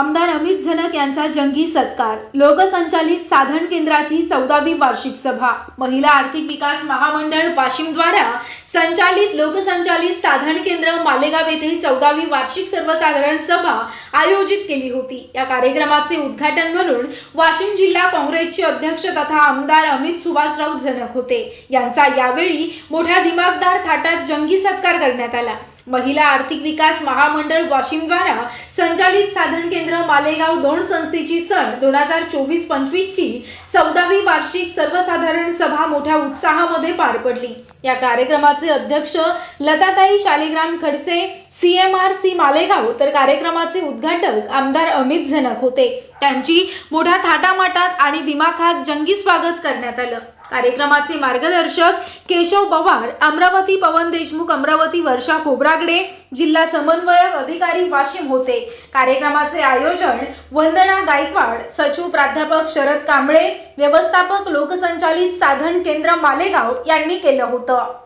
आमदार अमित झनक यांचा जंगी सत्कार लोकसंचालित साधन केंद्राची चौदावी वार्षिक सभा महिला आर्थिक विकास महामंडळ वाशिमद्वारा संचालित लोकसंचालित साधन केंद्र मालेगाव येथे चौदावी वार्षिक सर्वसाधारण सभा आयोजित केली होती. या कार्यक्रमाचे उद्घाटन म्हणून वाशिम जिल्हा काँग्रेसचे अध्यक्ष तथा आमदार अमित सुभाषराव जनक होते. यांचा यावेळी मोठ्या दिमागदार थाटात जंगी सत्कार करण्यात आला. महिला आर्थिक विकास महामंडळ वाशिमद्वारा संचालित साधन केंद्र मालेगाव दोन संस्थेची सन दोन हजार चोवीस पंचवीसची चौदावी वार्षिक सर्वसाधारण सभा मोठ्या उत्साहामध्ये पार पडली. या कार्यक्रमाचे अध्यक्ष Latatai Shaligram Khadse C M R C Malegaon तर कार्यक्रमाचे उद्घाटक आमदार अमित झनक होते. त्यांची मोठ्या थाटामाटात आणि दिमाखात जंगी स्वागत करण्यात आलं. कार्यक्रमाचे मार्गदर्शक केशव पवार अमरावती पवन देशमुख अमरावती वर्षा खोब्रागडे जिल्हा समन्वयक अधिकारी वाशिम होते. कार्यक्रमाचे आयोजन वंदना गायकवाड सचिव प्राध्यापक शरद कांबळे व्यवस्थापक लोकसंचालित साधन केंद्र मालेगाव यांनी केलं होतं.